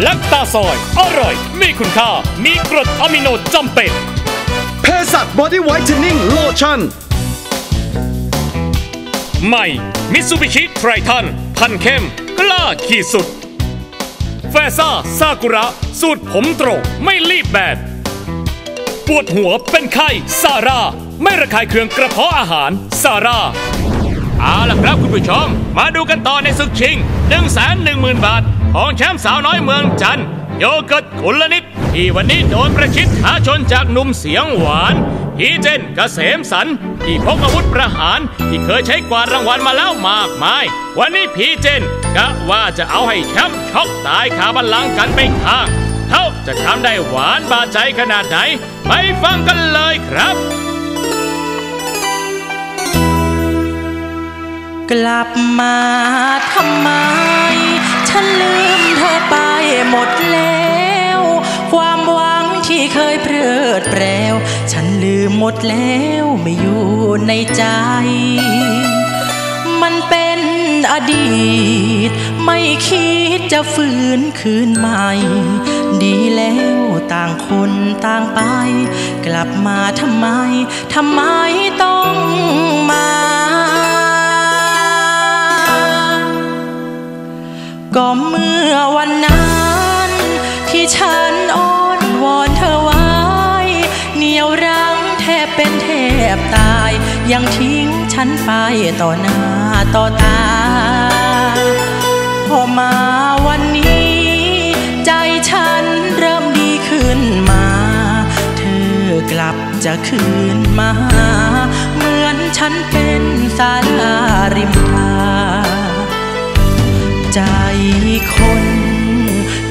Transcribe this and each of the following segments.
สนุนโดยลักตาซอย อร่อย มีคุณค่า มีกรดอะมิโนจำเป็นเพสัตบอดี้ไวท์เทนนิ่งโลชั่นใหม่มิตซูบิชิไทรทัน พันเข้ม กล้าขีดสุด แฟซ่าซากุระ สูตรผมตรง ไม่รีบแบบปวดหัวเป็นไข้ซาร่า ไม่ระคายเคืองกระเพาะอาหารซาร่าเอาล่ะครับคุณผู้ชม มาดูกันต่อในศึกชิง 1 1 0 0 0 0 บาท ของแชมป์สาวน้อยเมืองจันทร์โยเกิร์ตกุลนิดที่วันนี้โดนประชิดท้าชนจากหนุ่มเสียงหวานพีเจนกเกษมสันที่พกอาวุธประหาร ที่เคยใช้กวาดรางวัลมาแล้วมากมาย วันนี้พีเจนกะว่าจะเอาให้แชมป์ช็อกตายคาบัลลังก์กันไปข้างเขาจะทำได้หวานบาดใจขนาดไหน ไปฟังกันเลยครับ กลับมาทำไม ฉันลืมเธอไปหมดแล้ว ความหวังที่เคยเพลิดเพลวฉันลืมหมดแล้วไม่อยู่ในใจ มันเป็นอดีต ไม่คิดจะฟื้นคืนใหม่ ดีแล้วต่างคนต่างไป กลับมาทำไม ทำไมต้องมา ก็เมื่อวันนั้น ที่ฉันอ้อนวอนเธอไว้ เหนียวรั้งแทบเป็นแทบตาย ยังทิ้งฉันไปต่อหน้าต่อตา พอมาวันนี้ ใจฉันเริ่มดีขึ้นมา เธอกลับจะคืนมา เหมือนฉันเป็นสาลาริมท ใจคน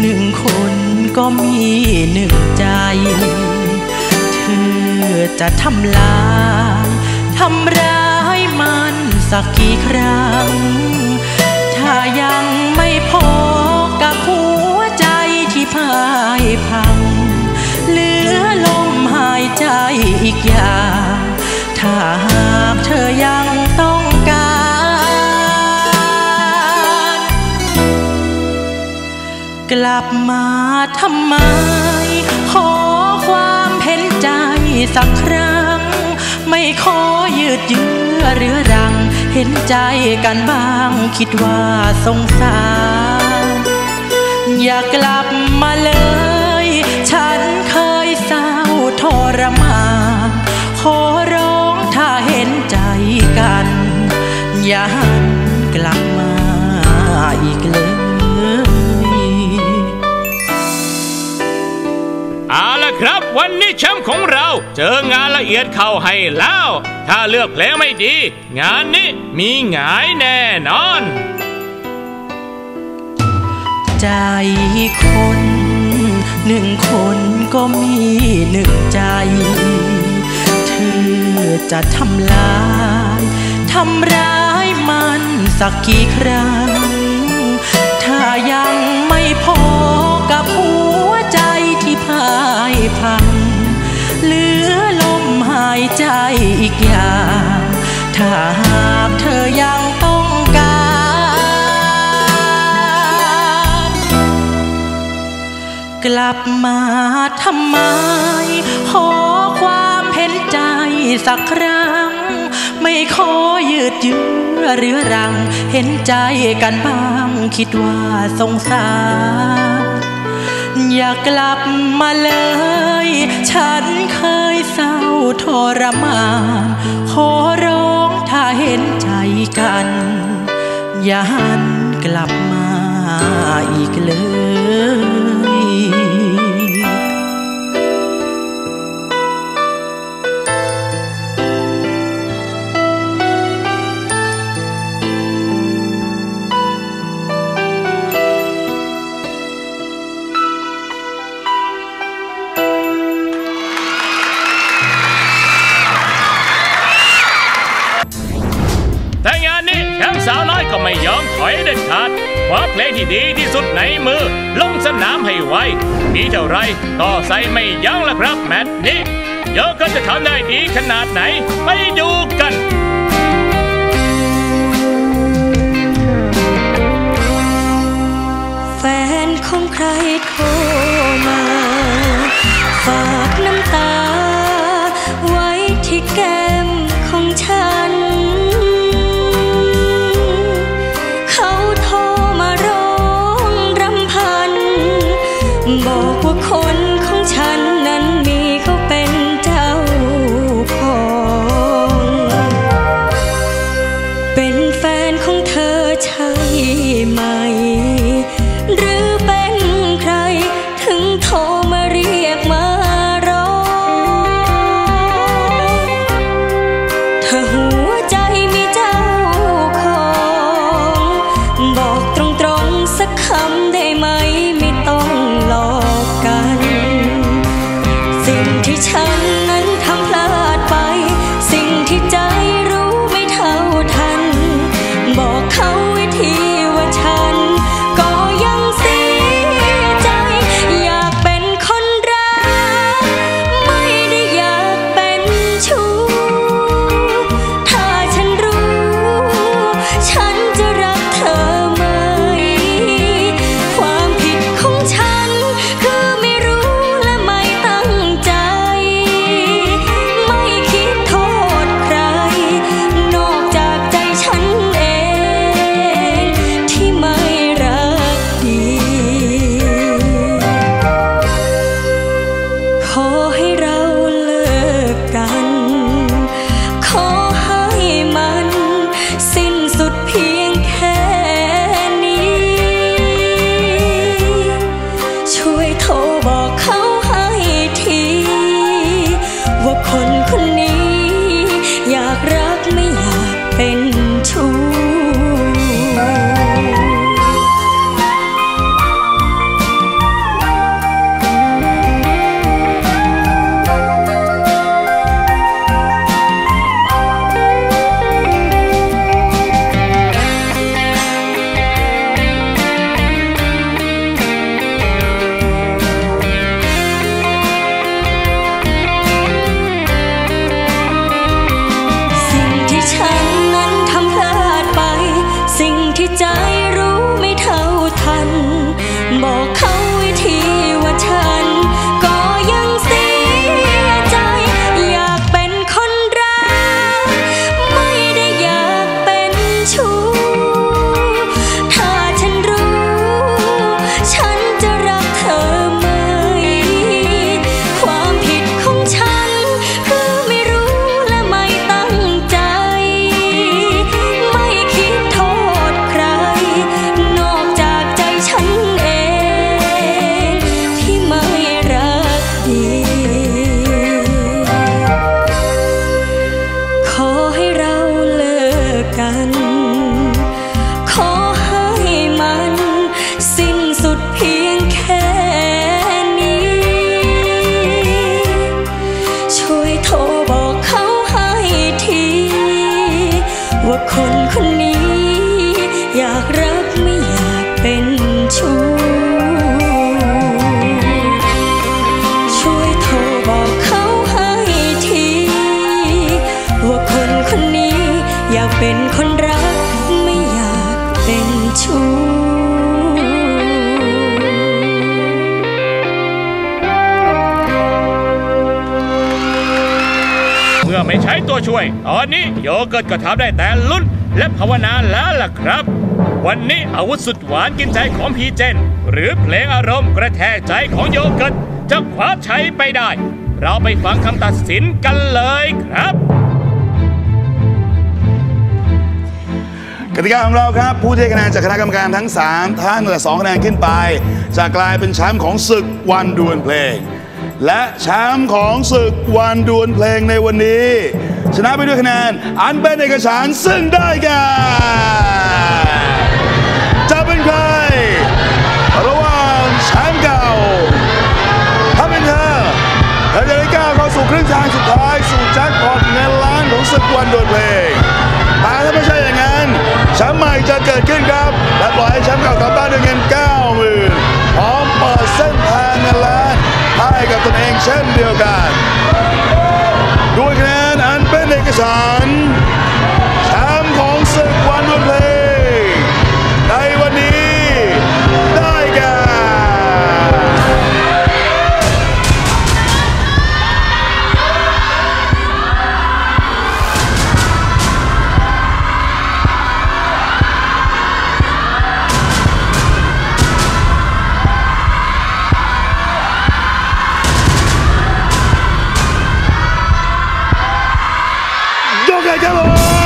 หนึ่งคนก็มีหนึ่งใจ เธอจะทำลายทำร้ายมันสักกี่ครั้ง ถ้ายัง ลับมาทำไม ขอความเห็นใจสักครั้ง ไม่ขอยืดเยื้อเรื้อรัง เห็นใจกันบ้าง คิดว่าสงสาร อย่ากลับมาเลย ฉันเคยเศร้าทรมานขอร้องถ้าเห็นใจกัน อย่าหันกลับมาอีกเลย เอาละครับวันนี้แชมป์ของเราเจองานละเอียดเข้าให้แล้ว ถ้าเลือกเพลงไม่ดี งานนี้มีหงายแน่นอน ใจคนหนึ่งคนก็มีหนึ่งใจ เธอจะทำลายทำร้ายมันสักกี่ครั้ง ถ้ายังไม่พอกับหัวใจ พ่ายพัง เหลือลมหายใจอีกอย่าง ถ้าหากเธอยังต้องการ กลับมาทำไม ขอความเห็นใจสักครั้ง ไม่ขอยืดเยื้อเรื้อรัง เห็นใจกันบ้าง คิดว่าสงสาร อย่ากลับมาเลย ฉันเคยเศร้าทรมาน ขอร้องถ้าเห็นใจกัน อย่าหันกลับมาอีกเลย ขาดคว้าเพลงที่ดีที่สุดในมือ ลงสนามให้ไวมีเท่าไรก็ใส่ไม่ยั้งละครับแมตช์นี้เยอะก็จะทำได้ดีขนาดไหน ไปดูกันแฟนของใครโทรมา เป็นคนรักไม่อยากเป็นชู้เมื่อไม่ใช้ตัวช่วย ตอนนี้โยเกิร์ตก็ทำได้แต่ลุ้นและภาวนาแล้วล่ะครับ วันนี้อาวุธสุดหวานกินใจของพีเจน หรือเพลงอารมณ์กระแทกใจของโยเกิร์ตจะคว้าชัยไปได้ เราไปฟังคำตัดสินกันเลยครับ ติกาของเราครับ ผู้ที่ได้คะแนนจากคณะกรรมการทั้ง 3ท่านแต่2คะแนนขึ้นไป จะกลายเป็นแชมป์ของศึกวันดวลเพลง และแชมป์ของศึกวันดวลเพลงในวันนี้ ชนะไปด้วยคะแนนอันเป็นเอกฉันท์ซึ่งได้แก่จะเป็นใครระหว่างแชมป์เก่า ถ้าเป็นเธอเธอจะได้ก้าวเข้าสู่ครึ่งทางสุดท้ายสู่แจ็คพอตเงินล้านของศึกวันดวลเพลงแต่ถ้าไม่ใช่อย่างนั้น กับ Ninja Devil!